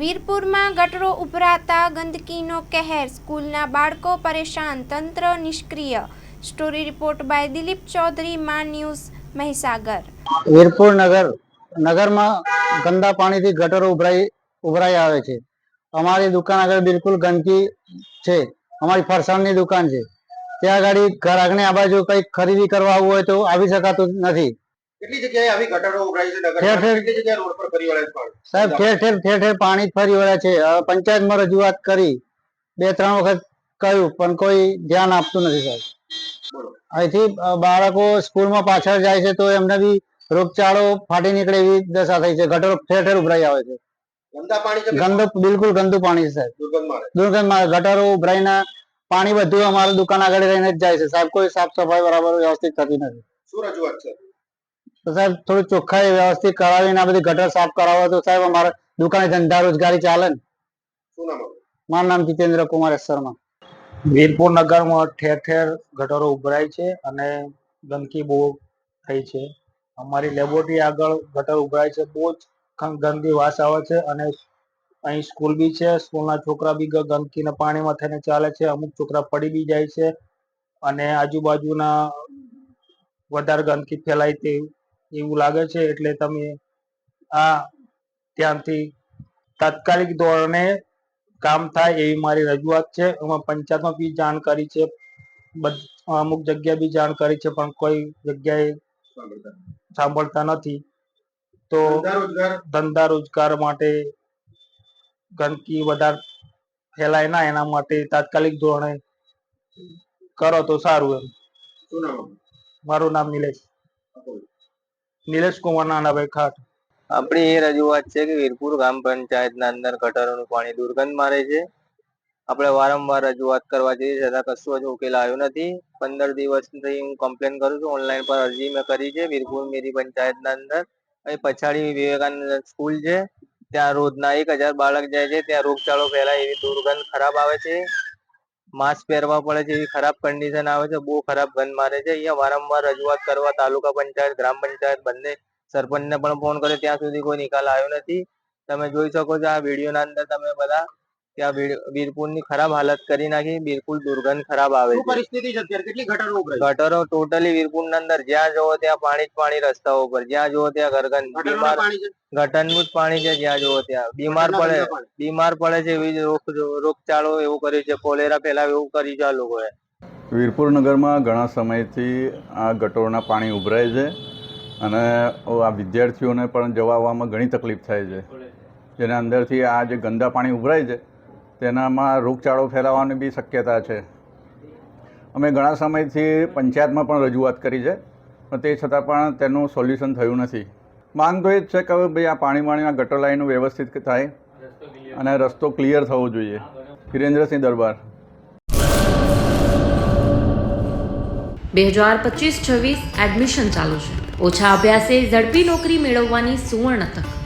વીરપુરમાં ગટરો ઉભરાતા ગંદકીનો કહેર, સ્કૂલના બાળકો પરેશાન, તંત્ર નિષ્ક્રિય. Story report by Dilip Chaudhari, Maa news Mahisagar. Virpur નગર, નગરમાં ગંદા પાણીથી ગટરો ઉભરાઈ ઉભરાઈ આવે છે. અમારી દુકાન આગળ બિલકુલ ગંદકી છે. અમારી ફરસાણની દુકાન છે. ત્યાં આગળ ઘર આગળ આ બાજુ કંઈક ખરીદી કરવા આવવું હોય તો આવી શકાતું નથી. કેટલી જગ્યાએ આવી ગટરો ઉભરાઈ છે ઠેર ઠેર. કેટલી જગ્યાએ રોડ પર ફરી વળે છે? સાહેબ ઠેર ઠેર ઠેર ઠેર પાણી ફરી વળ્યા છે. પંચાયતમાં રજૂઆત કરી. બે ત્રણ વખત કહ્યું પણ કોઈ ધ્યાન આપતું નથી સાહેબ. અહીંથી બાળકો સ્કૂલમાં પાછળ જાય છે તો એમને બી રોગચાળો ફાટી નીકળે એવી દશા થઈ છે. ગટરો ઠેર ઠેર ઉભરાઈ આવે છે. ગંદા પાણી ગંદુ બિલકુલ ગંદુ પાણી છે સાહેબ. દુર્ગંધ મારે. ગટરો ગટરો ઉભરાઈને પાણી બધું અમારા દુકાન આગળ રહીને જ જાય છે. સાહેબ કોઈ સાફ સફાઈ બરાબર વ્યવસ્થિત થતી નથી. શું રજૂઆત છે? તો સાહેબ થોડું ચોખ્ખાઈ વ્યવસ્થિત કરાવીને આ બધી ગટર સાફ કરાવો તો સાહેબ અમારે દુકાને ધંધા રોજગારી ચાલે ને? મારું નામ જીતેન્દ્ર કુમાર શર્મા. વીરપુર નગરમાં ઠેર ઠેર ગટરો ઉભરાય છે અને ગંદકી બહુ થઈ છે. અમારી લેબોરેટરી આગળ ગટર ઉભરાય છે બહુ જ ગંદકી ગંદી વાસ આવે છે અને અહીં સ્કૂલ બી છે સ્કૂલના છોકરા બી ગંદકીના પાણીમાં થઈને ચાલે છે અમુક છોકરા પડી બી જાય છે અને આજુબાજુના વધારે ગંદકી ફેલાય તે એવું લાગે છે એટલે તમે આ ત્યાંથી તાત્કાલિક ધોરણે કામ થાય એવી મારી રજૂઆત છે. એમાં પંચાયતમાં બી જાણ કરી છે. અમુક જગ્યાએ બી જાણ કરી છે પણ કોઈ જગ્યાએ સાંભળતા. નથી. તો ધંધા રોજગાર? માટે ગંદકી વધારે ફેલાય ના એના માટે તાત્કાલિક ધોરણે કરો તો સારું એમ? મારું નામ નિલેશ. નિલેશ કુમાર નાનાભાઈ ખાટ આપણી એ રજૂઆત છે કે વીરપુર ગ્રામ પંચાયતના અંદર ગટરોનું પાણી દુર્ગંધ મારે છે. આપણે વારંવાર રજૂઆત કરવા જઈએ છતાં કશું જ ઉકેલ આવ્યો નથી. પંદર દિવસથી હું કમ્પ્લેન કરું છું ઓનલાઈન પર અરજી મેં કરી છે, વીરપુર મેરી પંચાયતના અંદર. અહીં પછાડી વિવેકાનંદ સ્કૂલ છે. ત્યાં રોજના એક હજાર બાળક જાય છે, ત્યાં રોગચાળો ફેલાય એવી દુર્ગંધ ખરાબ આવે છે. માસ્ક પહેરવા પડે છે, એવી ખરાબ કન્ડિશન આવે છે, બહુ ખરાબ ગંધ મારે છે. અહીંયા વારંવાર રજૂઆત કરવા, તાલુકા પંચાયત, ગ્રામ પંચાયત બંને સરપંચને પણ ફોન કર્યો. ત્યાં સુધી કોઈ નિકાલ આવ્યો નથી. તમે જોઈ શકો છો આ વિડીયોના અંદર તમે બધા ત્યાં વીરપુરની ખરાબ હાલત કરી નાખી બિલકુલ દુર્ગંધ ખરાબ આવે છે. પરિસ્થિતિ છે અત્યારે? કેટલી ગટરો ગટરો ટોટલી વીરપુરના અંદર જ્યાં જોવો ત્યાં પાણી જ પાણી રસ્તાઓ પર જ્યાં જોવો ત્યાં ગરગન બીમાર પાણી છે? ગટરનું જ પાણી છે જ્યાં જોવો ત્યાં. બીમાર પડે બીમાર પડે છે એવી રોગ રોગચાળો એવું કર્યું છે કોલેરા ફેલાવે એવું કર્યું છે આ લોકોએ. વીરપુર નગરમાં ઘણા સમયથી આ ગટોરના પાણી ઉભરાય છે અને આ વિદ્યાર્થીઓને પણ જવા આવવામાં ઘણી તકલીફ થાય છે. જેના અંદરથી આ જે ગંદા પાણી ઉભરાય છે તેનામાં રોગચાળો ફેલાવાની બી શક્યતા છે. અમે ઘણા સમયથી પંચાયતમાં પણ રજૂઆત કરી છે, પણ તે છતાં પણ તેનું સોલ્યુશન થયું નથી. માંગ તો એ જ છે કે હવે ભાઈ આ પાણી વાણીના ગટર લાઈનો વ્યવસ્થિત થાય અને રસ્તો ક્લિયર થવો જોઈએ. વિરેન્દ્રસિંહ દરબાર. બે હજાર પચીસ છવ્વીસ એડમિશન ચાલુ છે. ઓછા અભ્યાસે ઝડપી નોકરી મેળવવાની સુવર્ણ તક.